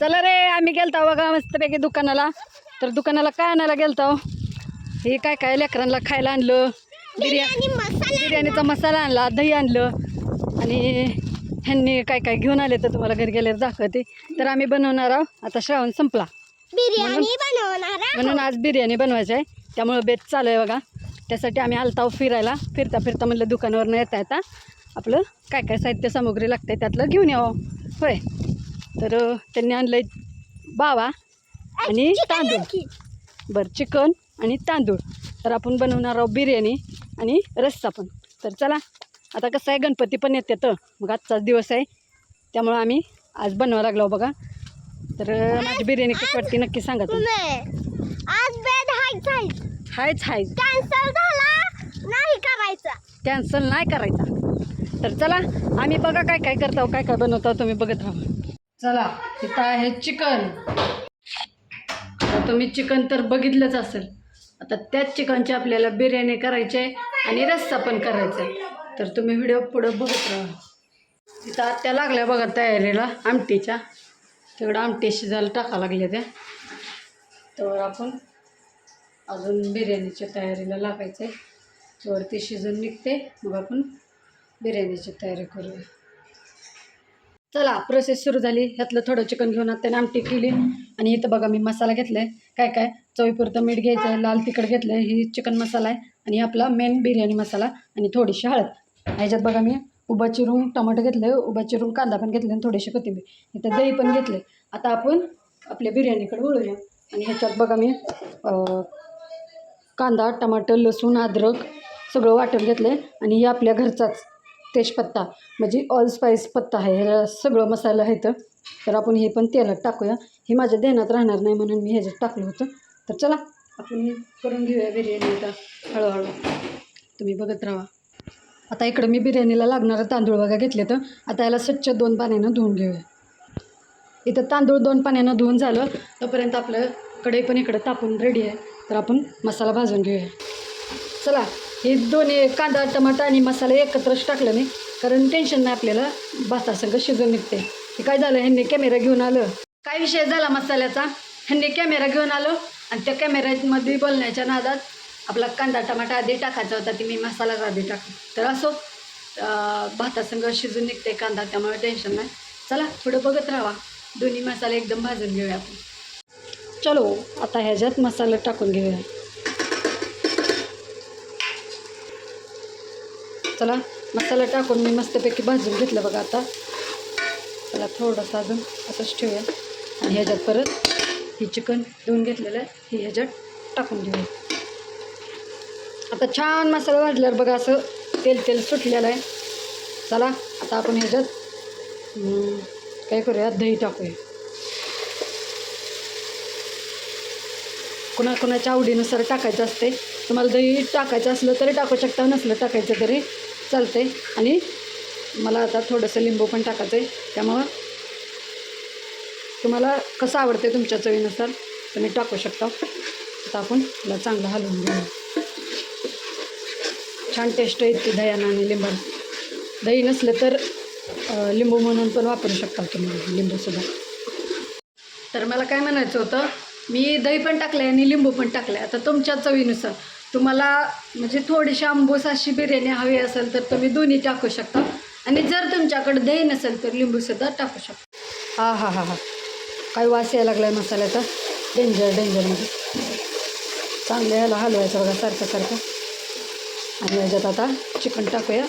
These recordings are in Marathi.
चला रे आम्ही गेलतो बघा मस्तपैकी दुकानाला. तर दुकानाला काय आणायला गेलतो? हे काय काय लेकरांना खायला आणलं? बिर्याणी बिर्याणीचा मसाला आणला दही आणलं. आणि ह्यांनी काय काय घेऊन आले तर तुम्हाला घरी गेल्यावर दाखवते. तर आम्ही बनवणार आहोत. आता श्रावण संपला. बिर्याणी म्हणून आज बिर्याणी बनवायची आहे. त्यामुळं बेत चालू आहे बघा. त्यासाठी आम्ही आलताव फिरायला. फिरता फिरता म्हणलं दुकानावरनं येता येता आपलं काय काय साहित्य सामुग्री लागते त्यातलं घेऊन यावं. होय. तर त्यांनी आणलं बावा आणि तांदूळ. बरं चिकन आणि तांदूळ. तर आपण बनवणार आहोत बिर्याणी आणि रस्सा पण. तर चला आता कसं आहे गणपती पण येते तर मग आजचाच दिवस आहे. त्यामुळं आम्ही आज बनवायला लागलो बघा. तर माझी बिर्याणी कशी वाटते नक्की सांगा तुम्ही. आज बेड हायच आहे हायच हायच. कॅन्सल नाही करायचा. कॅन्सल नाही करायचा. तर चला आम्ही बघा काय काय करतो काय काय बनवतो तुम्ही बघत राहा. चला इथं आहे चिकन. तुम्ही चिकन तर बघितलंच असेल. आता त्याच चिकनची आपल्याला बिर्याणी करायची आहे आणि रस्सा पण करायचा. आहे तर तुम्ही व्हिडिओ पुढं बघत राहा. इथं आत्या लागल्या बघा तयारीला आमटीच्या. तेवढं आमटी शिजायला टाका लागल्या त्या. तर आपण अजून बिर्याणीच्या तयारीला लागायचं आहे त्यावर ती शिजून निघते. मग आपण बिर्याणीची तयारी करूया. चला प्रोसेस सुरू झाली. ह्यातलं थोडं चिकन घेऊन आता आमटी केली. आणि इथं बघा मी मसाला घेतला आहे काय काय? चवीपुरतं मीठ घ्यायचं आहे लाल तिखट घेतलं आहे ही चिकन मसाला आहे. आणि आपला मेन बिर्याणी मसाला आणि थोडीशी हळद. ह्याच्यात बघा मी उभा चिरून टमाटो घेतलं आहे उभा चिरून कांदा पण घेतला आणि थोडीशी कोथिंबीर. इथं दही पण घेतलं आता आपण आपल्या बिर्याणीकडे वळूया. आणि ह्याच्यात बघा मी कांदा टमाटर लसूण अद्रक सगळं वाटून घेतलं आहे आणि हे आपल्या घरचाच. तेजपत्ता म्हणजे ऑल स्पाईस पत्ता आहे ह्याला सगळं मसाला आहे तर तर आपण हे पण तेलात टाकूया. हे माझ्या ध्यानात राहणार नाही म्हणून मी ह्याच्यात टाकलं होतं. तर चला आपण करून घेऊया बिर्याणी आता हळूहळू. तुम्ही बघत राहा. आता इकडं मी बिर्याणीला लागणारं तांदूळ बघा घेतले तर. आता याला स्वच्छ दोन पाण्यानं धुवून घेऊया. इथं तांदूळ दोन पाण्यानं धुवून झालं. तोपर्यंत आपलं कढई पण इकडं तापून रेडी आहे. तर आपण मसाला भाजून घेऊया. चला. हे दोन्ही कांदा टमाटा आणि मसाला एकत्रच टाकलं मी. कारण टेन्शन नाही आपल्याला. भातासंग शिजून निघते. हे काय झालं? ह्यांनी कॅमेरा घेऊन आलं. काय विषय झाला मसाल्याचा? ह्यांनी कॅमेरा घेऊन आलो आणि त्या कॅमेऱ्यामध्ये बोलण्याच्या नादात आपला कांदा टमाटा आधी टाकायचा होता. ती मी मसालाच आधी टाकला. तर असो भातासंग शिजून निघते. कांदा त्यामुळे टेन्शन नाही. चला थोडं बघत राहा. दोन्ही मसाले एकदम भाजून घेऊया आपण. चलो आता ह्याच्यात मसाला टाकून घेऊया. चला मसाला टाकून मी मस्तपैकी भाजून घेतलं बघा आता. त्याला थोडंसं अजून असंच ठेवूया. आणि ह्याच्यात परत ही चिकन धुवून घेतलेलं आहे ही ह्याच्यात टाकून घेऊया. आता छान मसाला भाजल्यावर बघा असं तेल तेल सुटलेलं आहे. चला आता आपण ह्याच्यात काय करूया दही टाकूया. कुणा कुणाच्या आवडीनुसार टाकायचं असते तुम्हाला दही टाकायचं असलं तरी टाकू शकता नसलं टाकायचं तरी चालते आणि मला आता थोडंसं लिंबू पण टाकायचं आहे त्यामुळं तुम्हाला कसं आवडते तुमच्या चवीनुसार तुम्ही टाकू शकता. आता आपण याला चांगलं हलवून घेऊ छान टेस्ट येते दह्यानं आणि लिंबानं दही नसलं तर लिंबू म्हणून पण वापरू शकता तुम्ही लिंबूसुद्धा. तर मला काय म्हणायचं होतं मी दही पण टाकलं आहे आणि लिंबू पण टाकलं आहे आता तुमच्या चवीनुसार तुम्हाला म्हणजे थोडीशी आंबूस अशी बिर्याणी हवी असेल तर तुम्ही दोन्ही टाकू शकता. आणि जर तुमच्याकडे दही नसेल तर लिंबूसुद्धा टाकू शकता. हा हा हा हा. काय वास यायला लागला आहे मसाल्याचा डेंजर डेंजरमध्ये चांगलं यायला हलवायचं बघा सारखं सारखं. आणि याच्यात आता चिकन टाकूया.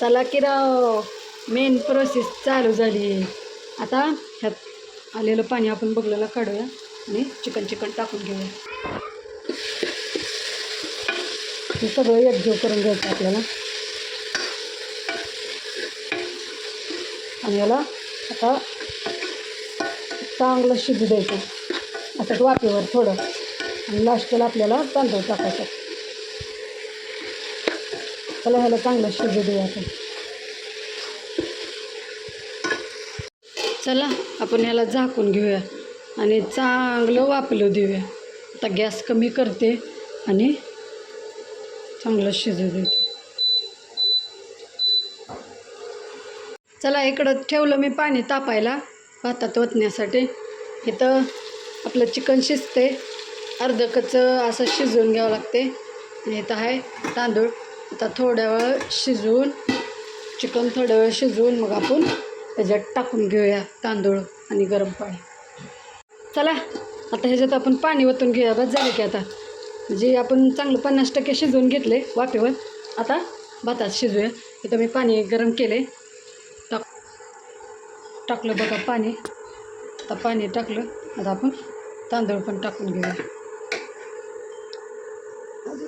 चला की राव मेन प्रोसेस चालू झाली. आता ह्यात आलेलं पाणी आपण बघलेलं काढूया आणि चिकन चिकन टाकून घेऊया. हे सगळं एकजीव करून घ्यायचं आपल्याला. आणि याला आता चांगलं शिजू द्यायचं. असं वाफेवर थोडं. आणि लास्टला आपल्याला तांदूळ टाकायचं. चला ह्याला चांगलं शिजू द्या आपण. चला आपण याला झाकून घेऊया. आणि चांगलं वापलं देऊया. आता गॅस कमी करते आणि चांगलं शिजू देते. चला इकडं ठेवलं मी पाणी तापायला भातात ओतण्यासाठी. इथं आपलं चिकन शिजते अर्ध कच्चं असं शिजवून घ्यावं लागते. इथं आहे तांदूळ. आता थोड्या वेळ शिजवून चिकन थोड्या वेळ शिजवून मग आपण त्याच्यात टाकून घेऊया तांदूळ आणि गरम पाणी. चला आता ह्याच्यात आपण पाणी ओतून घेऊया. बस झालं की आता. जे आपण चांगलं पन्नास टक्के शिजवून घेतले वाफेवर आता भातात शिजूया. इथं मी पाणी गरम केले टाक टाकलं बघा पाणी. आता पाणी टाकलं. आता आपण तांदूळ पण टाकून घेऊया.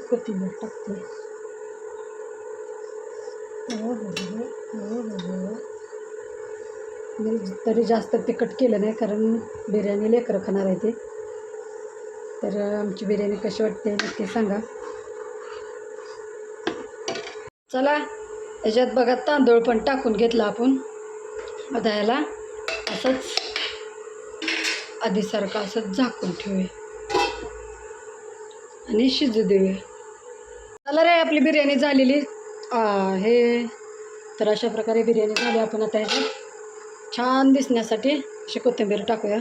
कोथिंबीर टाकते. हो, हो. मी तरी जास्त तिखट केलं नाही कारण बिर्याणी लेकरं खाणार आहे ते. तर आमची बिर्याणी कशी वाटते नक्की सांगा. चला याच्यात बघा तांदूळ पण टाकून घेतला आपण. आता असंच आधीसारखं असंच झाकून ठेवूया. आणि शिजू देऊया. चला रे आपली बिर्याणी झालेली. हे तर अशा प्रकारे बिर्याणी झाली आपण आता ह्याच्यात. छान दिसण्यासाठी अशी कोथिंबीर टाकूया.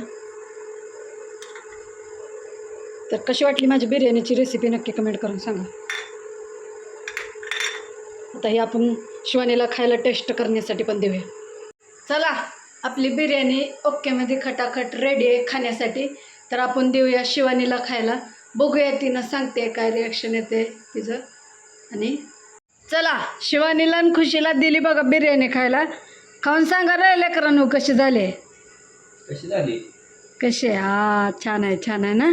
तर कशी वाटली माझी बिर्याणीची रेसिपी नक्की कमेंट करून सांगा. आता ही आपण शिवानीला खायला टेस्ट करण्यासाठी पण देऊया. चला आपली बिर्याणी ओकेमध्ये खटाखट रेडी आहे खाण्यासाठी. तर आपण देऊया शिवानीला खायला. बघूया तिनं सांगते काय रिॲक्शन येते तिचं. आणि चला शिवानीला आणि खुशीला दिली बघा बिर्याणी खायला. खाऊन सांगा रे लेकरांनो कशी झाले? कशी झाली? कसे हा छान आहे छान आहे ना?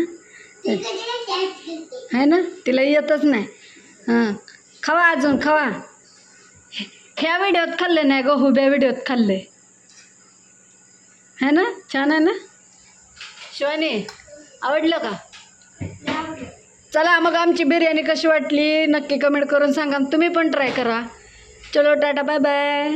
आहे ना? तिला येतच नाही. हां. खावा अजून खावा. ह्या व्हिडिओत खाल्ले नाही गो हुब्या व्हिडिओत खाल्ले. है ना? छान आहे ना? शिवानी आवडलं का? चला मग आमची बिर्याणी कशी वाटली? नक्की कमेंट करून सांगा तुम्ही पण ट्राय करा. चलो टाटा बाय बाय